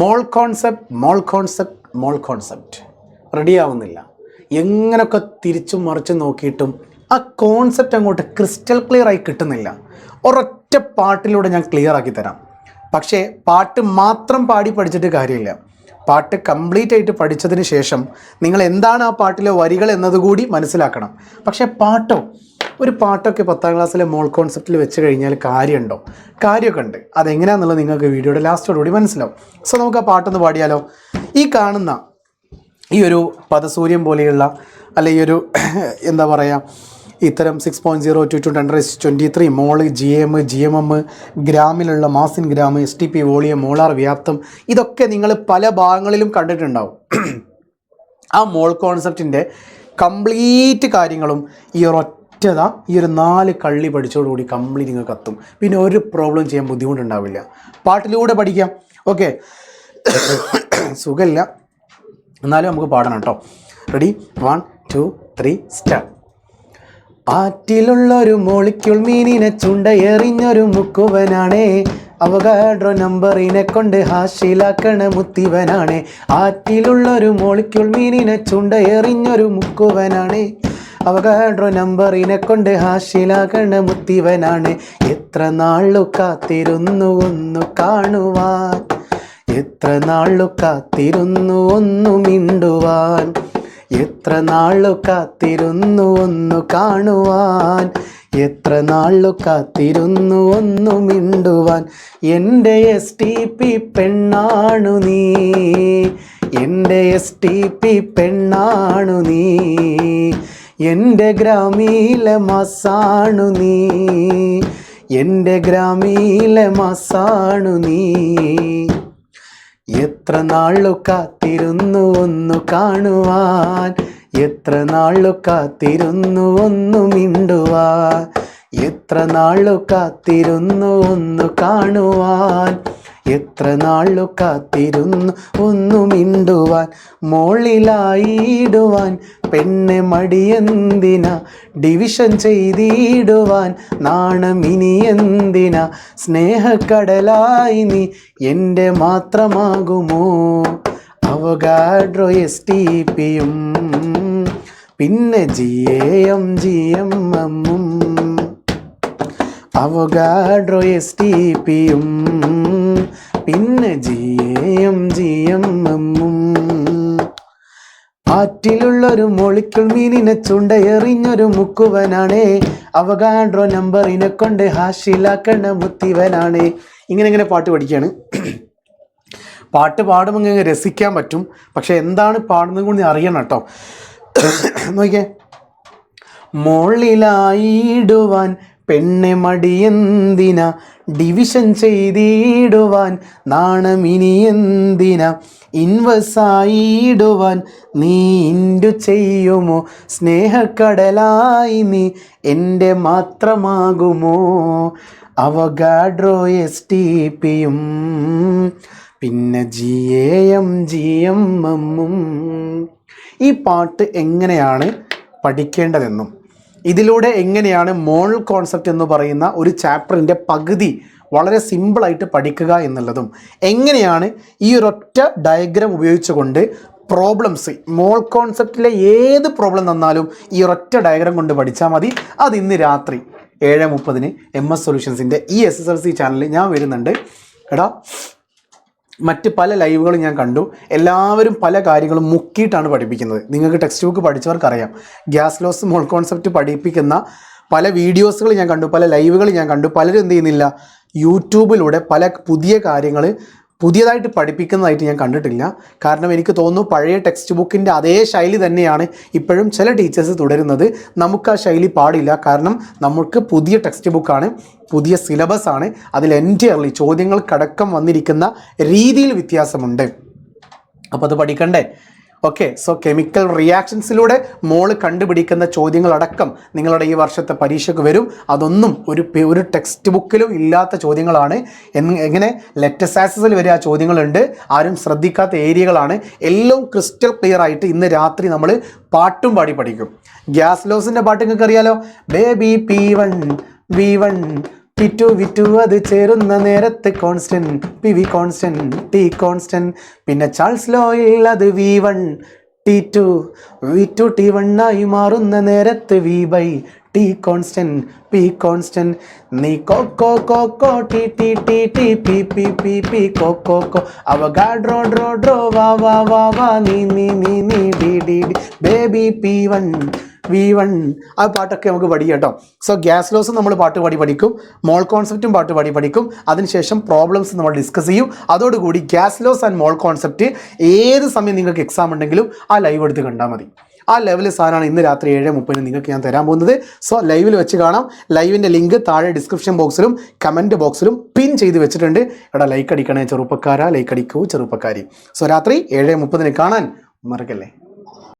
Mole concept mole concept mole concept റെഡിയാവുന്നില്ല. എങ്ങനെയൊക്കെ തിരിച്ചും മറിച്ച് നോക്കിയിട്ടും ആ കോൺസെപ്റ്റ് അങ്ങോട്ട് ക്രിസ്റ്റൽ ക്ലിയർ ആയി കിട്ടുന്നില്ല. ഒരൊറ്റ പാട്ടിലൂടെ ഞാൻ ക്ലിയർ ആക്കി തരാം. പക്ഷേ പാട്ട് മാത്രം പാടി പഠിച്ചിട്ട് കാര്യമില്ല. പാട്ട് കംപ്ലീറ്റ് ആയിട്ട് പഠിച്ചതിന് ശേഷം നിങ്ങൾ എന്താണ് ആ പാട്ടിലെ വരികൾ എന്നതുകൂടി മനസ്സിലാക്കണം. പക്ഷേ പാട്ടോ? ഒരു പാട്ടൊക്കെ പത്താം ക്ലാസ്സിലെ മോൾ കോൺസെപ്റ്റിൽ വെച്ച് കഴിഞ്ഞാൽ കാര്യമുണ്ടോ? കാര്യമൊക്കെ ഉണ്ട് അതെങ്ങനെയാണെന്നുള്ളത് നിങ്ങൾക്ക് വീഡിയോയുടെ ലാസ്റ്റോടുകൂടി മനസ്സിലാവും. സോ നമുക്ക് ആ പാട്ടൊന്ന് പാടിയാലോ? ഈ കാണുന്ന ഈ ഒരു പദസൂര്യം പോലെയുള്ള അല്ലെ ഈ ഒരു എന്താ പറയുക ഇത്തരം six point zero two two hundred twenty three mole G M G M M ഗ്രാമിലുള്ള Mazin gram S T P volume molar വ്യാപ്തം ഇതൊക്കെ നിങ്ങൾ പല ഭാഗങ്ങളിലും കണ്ടിട്ടുണ്ടാവും. ആ മോൾ കോൺസെപ്റ്റിന്റെ കംപ്ലീറ്റ് കാര്യങ്ങളും ഈ ഒരൊറ്റത ഈ ഒരു നാല് കള്ളി പഠിച്ചോടുകൂടി കംപ്ലീറ്റ് നിങ്ങൾക്ക് കത്തും. പിന്നെ ഒരു പ്രോബ്ലം ചെയ്യാൻ ബുദ്ധിമുട്ടുണ്ടാവില്ല. പാട്ടിലൂടെ പഠിക്കാം. ഓക്കെ സുഖമില്ല. എന്നാലും നമുക്ക് പാടണം കേട്ടോ. Ready one two three start ആറ്റിലുള്ളൊരു molecule മീനിനെ ചുണ്ട എറിഞ്ഞൊരു മുക്കുവനാണേ. അവഗാഡ്രോ നമ്പറിനെ കൊണ്ട് ഹാഷിലാക്കണ മുത്തിവനാണേ. ആറ്റിലുള്ളൊരു മോളിക്യൂൾ മീനിനെ ചുണ്ട എറിഞ്ഞൊരു മുക്കുവനാണേ. അവഗാഡ്രോ നമ്പറിനെ കൊണ്ട് ഹാഷിലാകണ മുത്തിവനാണ്. എത്ര നാളു കാത്തിരുന്നു ഒന്നു കാണുവാൻ. എത്ര നാളു കാത്തിരുന്നു ഒന്നു മിണ്ടുവാൻ. എത്ര നാളു കാത്തിരുന്നു ഒന്നു കാണുവാൻ. എത്ര നാളു കാത്തിരുന്നു ഒന്നു മിണ്ടുവാൻ. എന്റെ എസ് ടി പി പെണ്ണാണു നീ. എന്റെ എസ് ടി പി പെണ്ണാണു നീ. എന്റെ ഗ്രാമീലെ മസാണു നീ. എന്റെ ഗ്രാമീലെ മസാണു നീ. എത്ര നാളു കാത്തിരുന്നു ഒന്നു കാണുവാൻ. എത്ര നാളു കാത്തിരുന്നു ഒന്നു മിണ്ടുവാൻ. എത്ര നാളു കാത്തിരുന്നു ഒന്ന് കാണുവാൻ? എത്ര നാളു കാത്തിരുന്നു ഒന്നു മിണ്ടുവാൻ? മോളിലായിടുവാൻ. പെണ്ണെ മടിയെന്തിന? ഡിവിഷൻ ചെയ്തിടുവാൻ. നാണമിനി എന്തിന സ്നേഹക്കടലായി നീ എന്റെ മാത്രമാകുമോ? അവഗാഡ്രോ എസ് ടി പിയും പിന്നെ ജി എം ജി എം എമ്മും. അവഗാഡ്രോ എസ് ടി പിയും പിന്നെ ജി എം ജി എം എമ്മും. ആറ്റിലുള്ളൊരു മൊളിക്കുൾ മീനിനെ ചുണ്ട എറിഞ്ഞൊരു മുക്കുവനാണേ. അവഗാഡ്രോ നമ്പറിനെ കൊണ്ട് ഹാഷിലാക്കണ മുത്തിവനാണേ. ഇങ്ങനെ ഇങ്ങനെ പാട്ട് പഠിക്കുകയാണ് പാട്ട് പാടുമ്പോൾ ഇങ്ങനെ രസിക്കാൻ പറ്റും. പക്ഷെ എന്താണ് പാടുന്നത് കൂടി അറിയണം കേട്ടോ. നോക്കിയേ. മോളിലായിടുവാൻ പെണ്ണെ മടിയെന്തിന ഡിവിഷൻ ചെയ്തിടുവാൻ? നാണമിനി എന്തിന ഇൻവസായിടുവാൻ നീ ഇൻഡു ചെയ്യുമോ? സ്നേഹക്കടലായി നീ എന്റെ മാത്രമാകുമോ? അവഗാഡ്രോ എസ് ടി പിയും പിന്നെ G A M G M എമ്മും. ഈ പാട്ട് എങ്ങനെയാണ് പഠിക്കേണ്ടതെന്നും ഇതിലൂടെ എങ്ങനെയാണ് മോൾ കോൺസെപ്റ്റ് എന്ന് പറയുന്ന ഒരു ചാപ്റ്ററിന്റെ പകുതി വളരെ സിമ്പിളായിട്ട് പഠിക്കുക എന്നുള്ളതും എങ്ങനെയാണ് ഈ ഒരൊറ്റ ഡയഗ്രാം ഉപയോഗിച്ചുകൊണ്ട് പ്രോബ്ലംസ് മോൾ കോൺസെപ്റ്റിലെ ഏത് പ്രോബ്ലം തന്നാലും ഈ ഒരൊറ്റ ഡയഗ്രാം കൊണ്ട് പഠിച്ചാൽ മതി. അത് ഇന്ന് രാത്രി ഏഴ് മുപ്പതിന് എം എസ് സൊല്യൂഷൻസിന്റെ ഈ എസ് എസ് എൽ സി ചാനലിൽ ഞാൻ വരുന്നുണ്ട്. എടാ മറ്റ് പല ലൈവുകളും ഞാൻ കണ്ടു. എല്ലാവരും പല കാര്യങ്ങളും മുക്കിയിട്ടാണ് പഠിപ്പിക്കുന്നത്. നിങ്ങൾക്ക് ടെക്സ്റ്റ് ബുക്ക് പഠിച്ചവർക്കറിയാം. ഗ്യാസ് ലോസ് മോൾ കോൺസെപ്റ്റ് പഠിപ്പിക്കുന്ന പല വീഡിയോസുകൾ ഞാൻ കണ്ടു പല ലൈവുകൾ ഞാൻ കണ്ടു. പലരും എന്ത് ചെയ്യുന്നില്ല യൂട്യൂബിലൂടെ പല പുതിയ കാര്യങ്ങൾ പുതിയതായിട്ട് പഠിപ്പിക്കുന്നതായിട്ട് ഞാൻ കണ്ടിട്ടില്ല. കാരണം എനിക്ക് തോന്നുന്നു പഴയ ടെക്സ്റ്റ് ബുക്കിന്റെ അതേ ശൈലി തന്നെയാണ് ഇപ്പോഴും ചില ടീച്ചേഴ്സ് തുടരുന്നത്. നമുക്ക് ആ ശൈലി പാടില്ല. കാരണം നമുക്ക് പുതിയ ടെക്സ്റ്റ് ബുക്കാണ് പുതിയ സിലബസ് ആണ്. അതിൽ എന്റിയർലി ചോദ്യങ്ങൾക്കടക്കം വന്നിരിക്കുന്ന രീതിയിൽ വ്യത്യാസമുണ്ട്. അപ്പോൾ അത് പഠിക്കണ്ടേ? ഓക്കെ സോ കെമിക്കൽ റിയാക്ഷൻസിലൂടെ മോൾ കണ്ടുപിടിക്കുന്ന ചോദ്യങ്ങളടക്കം നിങ്ങളുടെ ഈ വർഷത്തെ പരീക്ഷയ്ക്ക് വരും. അതൊന്നും ഒരു ഒരു ടെക്സ്റ്റ് ബുക്കിലും ഇല്ലാത്ത ചോദ്യങ്ങളാണ്. എങ്ങനെ ലെറ്റസാസസിൽ വരെ ആ ചോദ്യങ്ങളുണ്ട്. ആരും ശ്രദ്ധിക്കാത്ത ഏരിയകളാണ്. എല്ലാം ക്രിസ്റ്റൽ ക്ലിയർ ആയിട്ട് ഇന്ന് രാത്രി നമ്മൾ പാട്ടും പാടി പഠിക്കും. ഗ്യാസ് ലോസിന്റെ പാട്ട് നിങ്ങൾക്ക് അറിയാലോ baby P one V one വിറ്റു വിറ്റു അത് ചേരുന്ന നേരത്ത് constant P V constant T constant. പിന്നെ ചാൾസ് ലോയിൽ അത് V one T two. V two T വണ്ണായി മാറുന്ന നേരത്ത് V by T constant P constant. നീ കോ കോ കോ കോ T T T T P P P P കോ കോ കോ. അവ ഗാ ഡ്രോ ഡ്രോ ഡ്രോ വാ വാ വാ വാ നീ നീ നീ നീ ഡി ഡി D. Baby P one. V one ആ പാട്ടൊക്കെ നമുക്ക് പഠിക്കാം കേട്ടോ. സോ ഗ്യാസ് ലോസ് നമ്മൾ പാട്ട് പാടി പഠിക്കും മോൾ കോൺസെപ്റ്റും പാട്ട് പാടി പഠിക്കും അതിനുശേഷം പ്രോബ്ലംസ് നമ്മൾ ഡിസ്കസ് ചെയ്യും. അതോടുകൂടി gas laws and mole concept ഏത് സമയം നിങ്ങൾക്ക് എക്സാം ഉണ്ടെങ്കിലും ആ ലൈവ് എടുത്ത് കണ്ടാൽ മതി. ആ ലെവൽ സാധനമാണ് ഇന്ന് രാത്രി ഏഴ് മുപ്പതിന് നിങ്ങൾക്ക് ഞാൻ തരാൻ പോകുന്നത്. സോ ലൈവിൽ വെച്ച് കാണാം. ലൈവിന്റെ ലിങ്ക് താഴെ ഡിസ്ക്രിപ്ഷൻ ബോക്സിലും കമന്റ് ബോക്സിലും പിൻ ചെയ്ത് വെച്ചിട്ടുണ്ട്. എടാ ലൈക്ക് അടിക്കണേ ചെറുപ്പക്കാരാ ലൈക്ക് അടിക്കൂ ചെറുപ്പക്കാരി. സോ രാത്രി ഏഴ് മുപ്പതിന് കാണാൻ മറക്കല്ലേ?